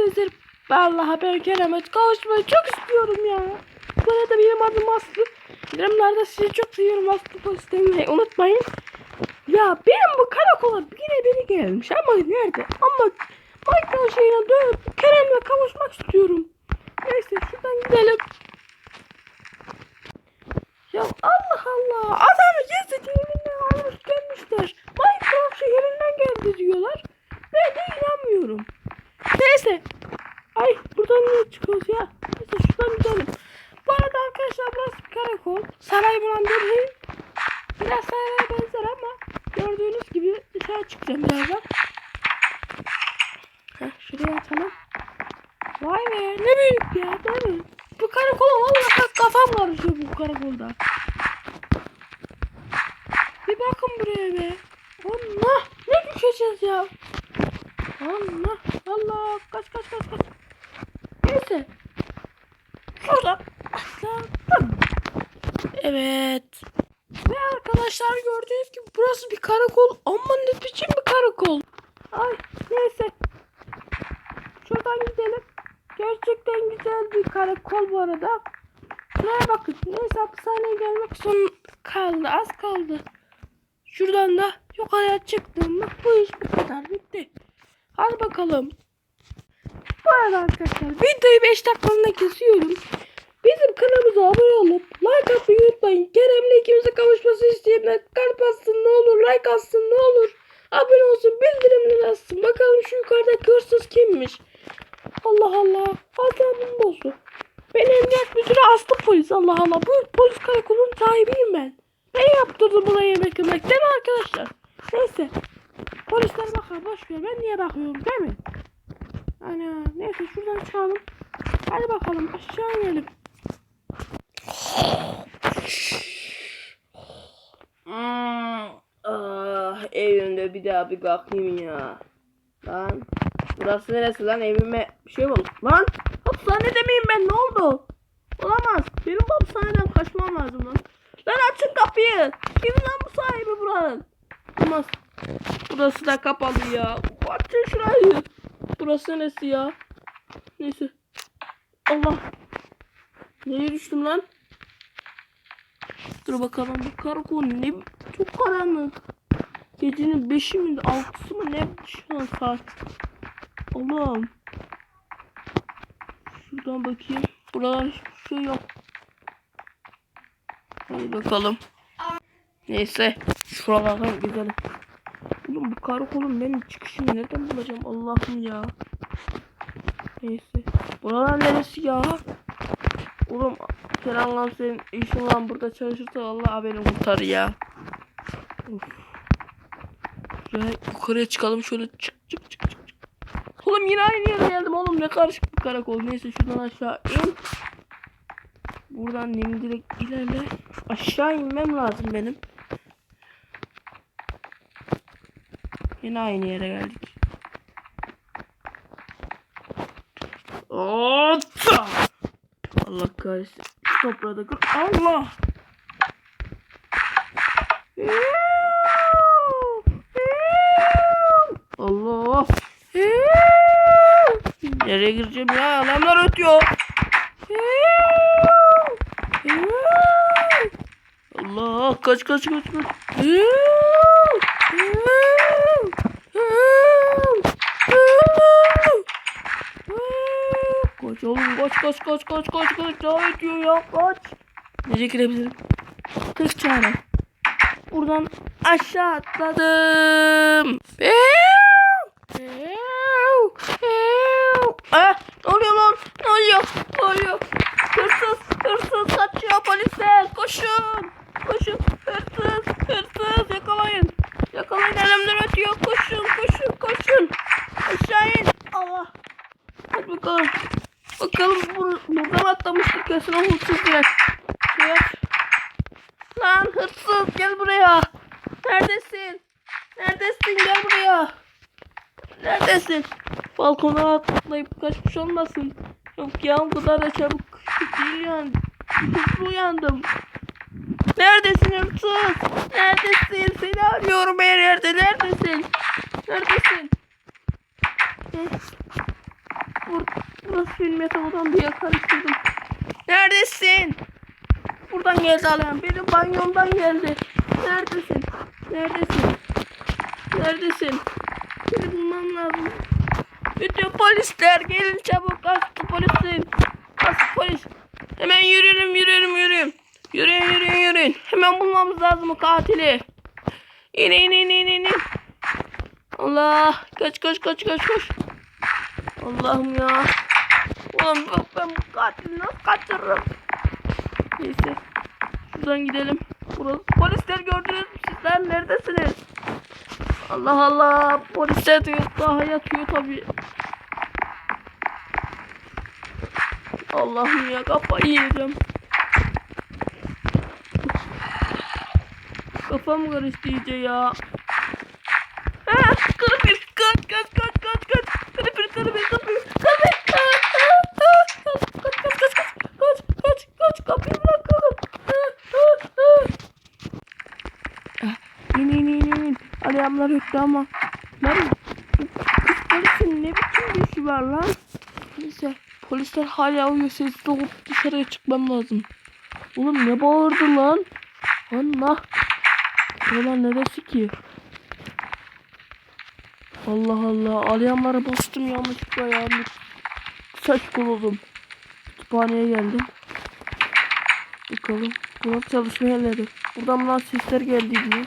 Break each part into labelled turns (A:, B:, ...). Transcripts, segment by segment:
A: senedir vallahi ben Kerem'e kavuşmayı çok istiyorum ya. Bu arada benim adım Aslı. Yorumlarda sizi çok seviyorum Aslı demeyi unutmayın. Ya benim bu karakola yine biri gelmiş ama nerede? Ama Michael şeyine dönüp Kerem'le kavuşmak istiyorum. Neyse şuradan gidelim. Ya Allah Allah. Adamı gizlice evinden almış gelmişler. Minecraft şehrinden geldi diyorlar. Ben de inanmıyorum. Neyse. Ay buradan niye çıkıyoruz ya? Neyse şuradan gidelim. Bu arada arkadaşlar burası karakol. Saray bulan demeyin. Biraz saraya benzer ama gördüğünüz gibi dışarı çıkacağım birazdan. Heh, şuraya atalım. Vay be ne büyük ya değil mi? Bu karakola vallahi kafam karışıyor bu karakolda. Bir bakın buraya be. Allah ne düşeceğiz ya. Allah Allah kaç kaç kaç kaç. Neyse. Şurada atladım. Evet. Ve arkadaşlar gördüğünüz gibi burası bir karakol. Ama ne biçim bir karakol. Ay neyse. Şuradan gidelim. Gerçekten güzel bir karakol bu arada. Şuraya bakın. Neyse hapishaneye gelmek son kaldı. Az kaldı. Şuradan da yukarıya çıktığımda bu iş bu kadar bitti. Hadi bakalım. Bu arada arkadaşlar videoyu 5 dakikalığına kesiyorum. Bizim kanalımıza abone olup like atmayı unutmayın. Kerem'le ikimizin kavuşması isteyenler kalp atsın ne olur like atsın ne olur. Abone olsun bildirimleri açsın. Bakalım şu yukarıdaki hırsız kimmiş. Allah Allah. Asabım bozdu. Ben emniyet müdürü Aslı polis. Allah Allah. Bu polis karakolunun sahibiyim ben. Ne yaptırdı buraya yemek yemek değil mi arkadaşlar? Neyse. Polisler bakar boş ver. Ben niye bakıyorum değil mi? Ana neyse şuradan çıkalım. Hadi bakalım aşağı inelim.
B: Hmm, ah, evimde bir daha bir bakayım ya. Lan burası neresi lan evime bir şey oldu? Lan hapishane demeyeyim ben ne oldu? Olamaz. Benim bu hapishaneden kaçmam lazım lan. Lan açın kapıyı. Kim lan bu sahibi buranın? Olmaz. Burası da kapalı ya. Açın şurayı. Burası neresi ya? Neyse. Allah. Nereye düştüm lan? Dur bakalım bu karakol ne çok karanlık. Gecenin beşi mi altısı mı ne şu an saat. Allah'ım. Şuradan bakayım. Buralar hiçbir şey yok. Hadi bakalım. Neyse. Şuralardan gidelim. Oğlum bu karakolun benim çıkışımı nereden bulacağım Allah'ım ya. Neyse. Buralar neresi ya? Oğlum Kenan lan senin işin lan burada çalışırsa Allah beni kurtar ya. Yukarıya çıkalım şöyle çık çık çık çık. Oğlum yine aynı yere geldim oğlum ne karışık bir karakol. Neyse şuradan aşağı in. Buradan dimdirek ilerle. Aşağı inmem lazım benim. Yine aynı yere geldik. Hoppa! Allah kahretsin. Şu Toprağı da. Allah! Allah! Nereye gireceğim ya? Adamlar ötüyor. Allah! Kaç kaç kaç kaç. Kaç oğlum kaç kaç kaç kaç kaç kaç daha ediyor ya kaç. Nereye girebilirim? Kırk çare. Buradan aşağı atladım. Ah, ne oluyor lan? Ne oluyor? Ne oluyor? Hırsız, hırsız kaçıyor polisler. Koşun. Koşun. Hırsız, hırsız yakalayın. Yakalayın elimden ötüyor. Koşun, koşun, koşun. Aşağı in. Allah. Hadi bakalım. Bakalım bur buradan atlamıştık kesin o hırsız direkt. Şuraya. Lan hırsız gel buraya. Neredesin? Neredesin gel buraya. Neredesin? Balkona atlayıp kaçmış olmasın. Yok ya o kadar da çabuk değil yani. Hızlı uyandım. Neredesin hırsız? Neredesin? Seni arıyorum her yerde. Neredesin? Neredesin? Hı? Bur burası benim yatak odam diye karıştırdım. Neredesin? Buradan geldi Alayan. Benim banyomdan geldi. Neredesin? Neredesin? Neredesin? Seni bulmam lazım. Bütün polisler gelin çabuk. Aslı polisin. Aslı polis. Hemen yürüyelim yürüyelim yürüyelim. Yürüyün yürüyün yürüyün. Hemen bulmamız lazım o katili. İn in in in. in. Allah. Kaç kaç kaç kaç kaç. Allah'ım ya. Ben bu katili nasıl kaçırırım. Neyse. Şuradan gidelim. Burası. Polisler gördünüz mü sizler? Neredesiniz? Allah Allah. Polisler de yok. Daha yatıyor tabii. Allah'ım ya kafayı yiyeceğim. Kafam karıştı iyice ya. Ah, Kırpır kaç kaç kaç kaç kaç. Kırpır kırpır kırpır kırpır. Ah, ah, ah, Kaç kaç kaç kaç kaç kaç kaç kapıyı bırak kızım. Ah, ah, ah. Ah, İn in in in. Öttü ama. Lan kız polisin ne biçim bir işi var lan? Neyse polisler hala uyuyor sessiz olup dışarıya çıkmam lazım. Oğlum ne bağırdı lan? Allah. Ulan neresi ki? Allah Allah. Alayanlara bastım yanlışlıkla ya. Saç kololdum. Kütüphaneye geldim. Bakalım. Burası çalışma yerleri. Buradan bana sesler geldi diye.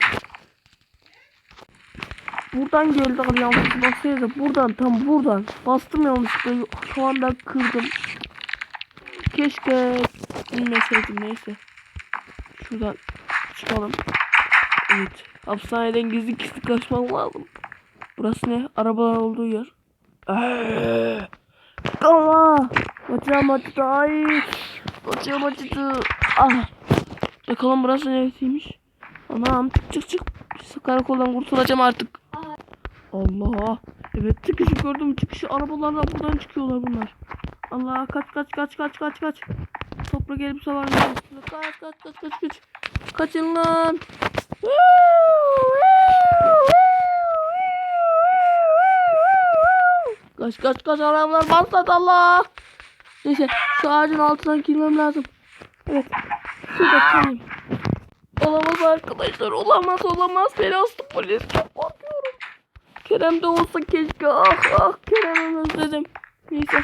B: Buradan geldi alayansız baksanıza. Buradan tam buradan. Bastım yanlışlıkla. Şu anda kırdım. Keşke bilmeseydim neyse. Şuradan çıkalım. Evet. Hapishaneden gizli gizli kaçmam lazım. Burası ne? Arabalar olduğu yer. Eee. Allah. Bacağım acıdı. Ay. Bacağım acıdı. Ah. Bakalım burası neresiymiş? Anam çık çık çık. Karakoldan kurtulacağım artık. Allah. Evet çıkışı gördüm. Çıkışı arabalarla buradan çıkıyorlar bunlar. Allah kaç kaç kaç kaç kaç kaç. Topra gelip savar. Kaç kaç kaç kaç kaç. Kaçın lan. Kaç kaç kaç arabalar baslat Allah. Neyse şu ağacın altından girmem lazım. Evet. Şurada kalayım. Olamaz arkadaşlar olamaz olamaz. Beni astı polis. Kerem de olsa keşke ah ah Kerem'i özledim. Neyse.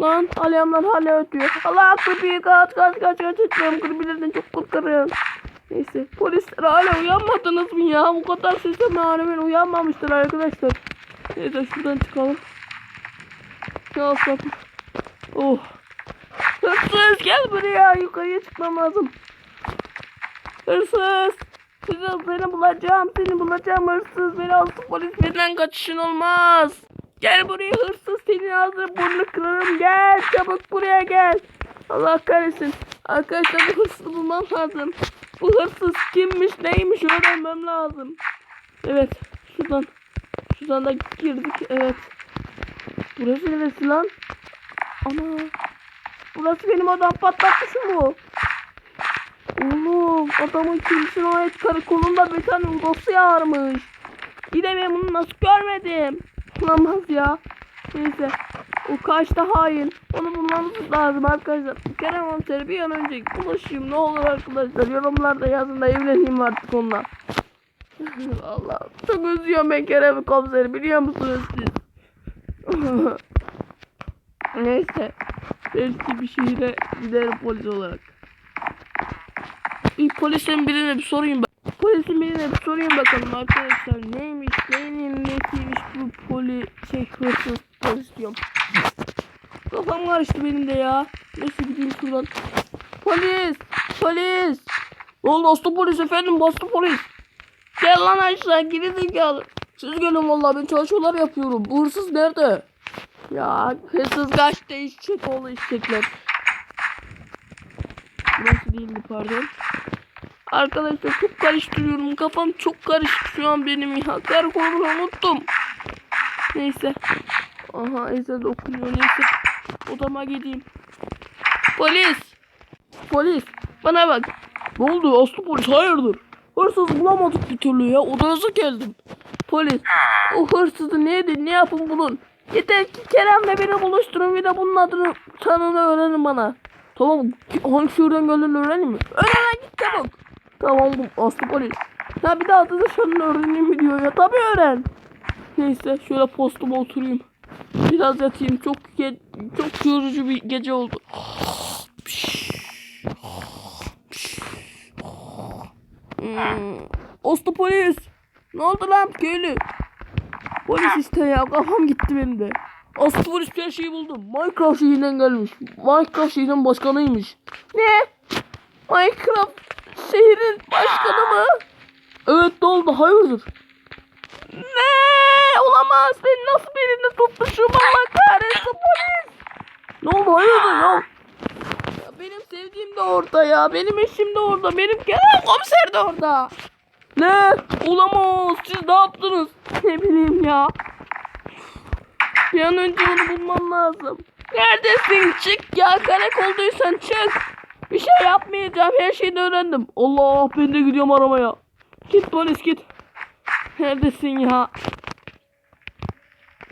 B: Lan alarmlar hala ötüyor. Allah kapıyı kaç kaç kaç kaç etmiyorum. Kırbilerden çok korkarım. Neyse polisler hala uyanmadınız mı ya? Bu kadar sesime rağmen uyanmamıştır arkadaşlar. Neyse şuradan çıkalım. Ne yapalım? Oh. Hırsız gel buraya. Yukarıya çıkmam lazım. Hırsız. Sizi seni bulacağım. Seni bulacağım hırsız. Beni alsın polis benden kaçışın olmaz. Gel buraya hırsız. Senin ağzını burnunu kırarım. Gel çabuk buraya gel. Allah kahretsin. Arkadaşlar bu hırsızı bulmam lazım. Bu hırsız kimmiş neymiş öğrenmem lazım. Evet. Şuradan. Şuradan da girdik. Evet. Burası neresi lan? Ana. Burası benim adam patlatmış mı bu? Oğlum adamın kilisine ait karakolunda bir tane odası yarmış. Bir de ben bunu nasıl görmedim? Olamaz ya. Neyse. O kaçta hain. Onu bulmamız lazım arkadaşlar. Kerem Komiser'e bir an önce ulaşayım. Ne olur arkadaşlar. Yorumlarda yazın da evleneyim artık onunla. Allah çok üzüyorum ben Kerem Komiser'i biliyor musunuz siz? Neyse. Belki bir şehire giderim polis olarak. Polisin birine bir sorayım bak. Polisin birine bir sorayım bakalım arkadaşlar. Neymiş, neyin nesiymiş bu poli şey hırsız polis diyorum. Kafam karıştı benim de ya. Neyse gideyim şuradan. Polis! Polis! Oldu bastı polis efendim bastı polis. Gel lan aşağı geri zekalı. Siz gelin vallahi ben çalışmalar yapıyorum. Bu hırsız nerede? Ya hırsız kaçtı eşek oğlu eşekler. Burası değildi pardon. Arkadaşlar çok karıştırıyorum. Kafam çok karışık şu an benim ya. Karakolu unuttum. Neyse. Aha ezan okunuyor neyse. Odama gideyim. Polis. Polis. Bana bak. Ne oldu Aslı polis hayırdır? Hırsız bulamadık bir türlü ya. Odanıza geldim. Polis. O hırsızı neydi ne yapın bulun. Yeter ki Kerem'le beni buluşturun bir de bunun adını tanını öğrenin bana. Tamam hangi şehirden geldiğini öğreneyim mi? Öğren git çabuk. Tamam Aslı polis. Ya bir de adını şunun öğreneyim mi diyor ya. Tabii öğren. Neyse şöyle postuma oturayım. Biraz yatayım. Çok çok yorucu bir gece oldu. Hmm. Aslı polis. Ne oldu lan köylü? Polis işte ya kafam gitti benim de. Aslı polis her şeyi buldum. Minecraft şehrinden gelmiş. Minecraft şehrinin başkanıymış. Ne? Minecraft şehrin başkanı mı? Evet ne oldu hayırdır? Ne? Olamaz. Beni nasıl birinde tutmuşum Allah kahretsin polis. Ne oldu hayırdır ya? Ya benim sevdiğim de orada ya. Benim eşim de orada. Benim genel komiser de orada. Ne? Olamaz. Siz ne yaptınız? Ne bileyim ya. Bir an önce onu bulmam lazım. Neredesin? Çık ya. Karakolduysan çık. Bir şey yapmayacağım. Her şeyi öğrendim. Allah ben de gidiyorum aramaya. Git polis git. Neredesin ya?